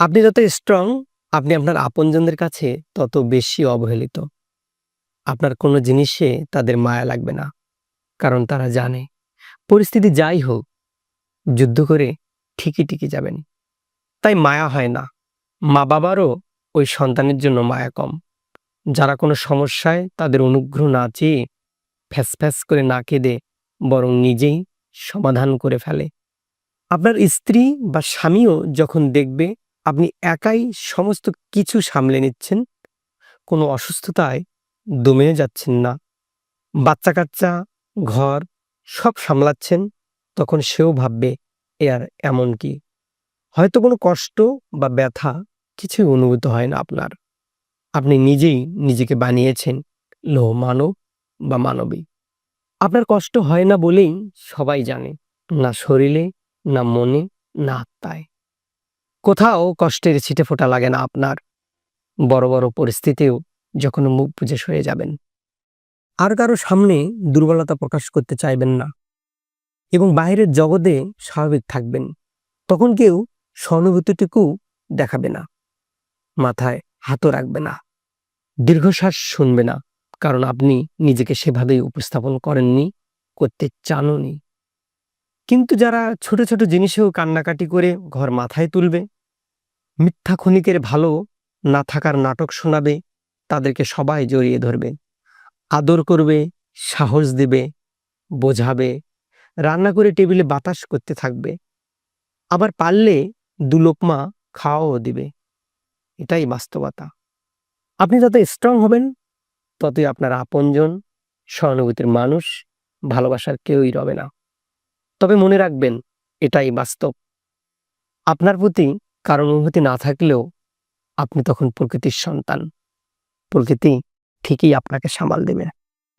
আপনি যত স্ট্রং আপনি আপনার আপনজনদের কাছে তত বেশি অবহেলিত। আপনার কোনো জিনিসে তাদের মায়া লাগবে না, কারণ তারা জানে, পরিস্থিতি যাই হোক, যুদ্ধ করে ঠিকই ঠিকই যাবেন। তাই মায়া হয় না। মা বাবারও ওই সন্তানের জন্য মায়া কম। যারা কোনো সমস্যায় তাদের অনুগ্রহ না চেয়ে ফ্যাস ফ্যাস করে না কেঁদে বরং নিজেই সমাধান করে ফেলে। আপনার স্ত্রী বা স্বামীও যখন দেখবে আপনি একাই সমস্ত কিছু সামলে নিচ্ছেন। কোনো অসুস্থতায় দমে যাচ্ছেন না। বাচ্চা কাচ্চা ঘর সব সামলাচ্ছেন, তখন সেও ভাববে, এ আর এমন কি? হয়তো কোনো কষ্ট বা ব্যথা কিছুই অনুভূত হয় না আপনার। আপনি নিজেই নিজেকে বানিয়েছেন লো মানব বা মানবী। আপনার কষ্ট হয় না বলেই সবাই জানে, না শরীরে, না মনে, না আত্মায়। কোথাও কষ্টের ছিটে ফোটা লাগে না আপনার। বড় বড় পরিস্থিতিও যখন মুখ বুঝে সয়ে যাবেন। আর কারও সামনে দুর্বলতা প্রকাশ করতে চাইবেন না। এবং বাইরের জগতে স্বাভাবিক থাকবেন। তখন কেউ সহানুভূতিটুকু দেখাবে না। মাথায় হাতও রাখবে না। দীর্ঘশ্বাস শুনবে না। কারণ আপনি নিজেকে সেভাবেই উপস্থাপন করেননি, করতে চাননি। কিন্তু যারা ছোট ছোট জিনিসেও কান্নাকাটি করে ঘর মাথায় তুলবে মিথ্যা ক্ষণিকের ভালো না থাকার নাটক শোনাবে, তাদেরকে সবাই জড়িয়ে ধরবে। আদর করবে, সাহস দেবে, বোঝাবে। রান্না করে টেবিলে বাতাস করতে থাকবে। আবার পারলে দুলোকমা খাওয়াও দিবে। এটাই বাস্তবতা। আপনি যত স্ট্রং হবেন, ততই আপনার আপনজন, সহানুভূতির মানুষ ভালোবাসার কেউই রবে না। তবে মনে রাখবেন, এটাই বাস্তব। আপনার প্রতি কারণ অনুভূতি না থাকলেও আপনি তখন প্রকৃতির সন্তান। প্রকৃতি ঠিকই আপনাকে সামাল দেবে।